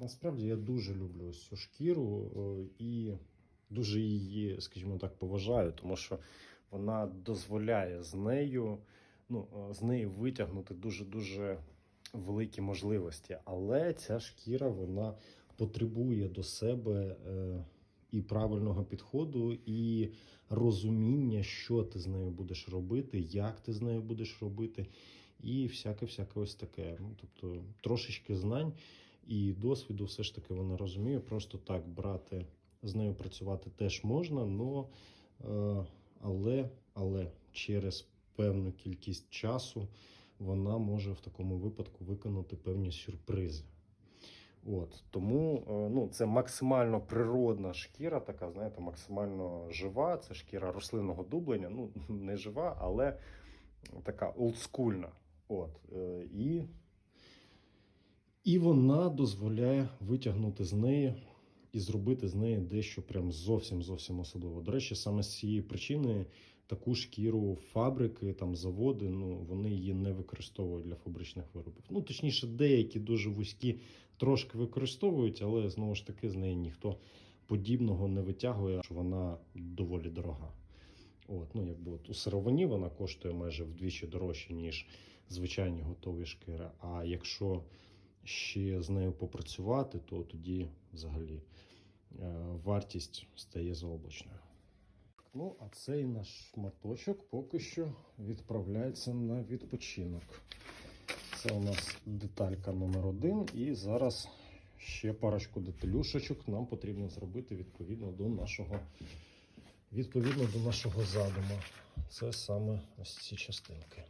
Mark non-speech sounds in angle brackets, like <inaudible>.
Насправді я дуже люблю ось цю шкіру е, і дуже її, скажімо так, поважаю, тому що вона дозволяє з нею, ну, е, з неї витягнути дуже-дуже великі можливості. Але ця шкіра вона потребує до себе е, і правильного підходу, і розуміння, що ти з нею будеш робити, як ти з нею будеш робити, і всяке-всяке ось таке. Ну, тобто трошечки знань і досвіду все ж таки вона розуміє. Просто так брати з нею працювати теж можна, но, е, але, але через певну кількість часу вона може в такому випадку виконати певні сюрпризи. От тому е, ну, це максимально природна шкіра, така, знаєте, максимально жива. Це шкіра рослинного дублення. Ну, <laughs> не жива, але така олдскульна. От, е, і, і вона дозволяє витягнути з неї і зробити з неї дещо прям зовсім зовсім особливо. До речі, саме з цієї причини таку шкіру фабрики, там заводи, ну вони її не використовують для фабричних виробів. Ну точніше, деякі дуже вузькі трошки використовують, але знову ж таки з неї ніхто подібного не витягує, що вона доволі дорога. От, ну якби от у сировині вона коштує майже вдвічі дорожче, ніж звичайні готові шкіри. А якщо ще з нею попрацювати, то тоді взагалі е, вартість стає заоблачною. Ну, а цей наш шматочок поки що відправляється на відпочинок. Це у нас деталька номер один, і зараз ще парочку деталюшечок нам потрібно зробити відповідно до нашого, відповідно до нашого задуму. Це саме ось ці частинки.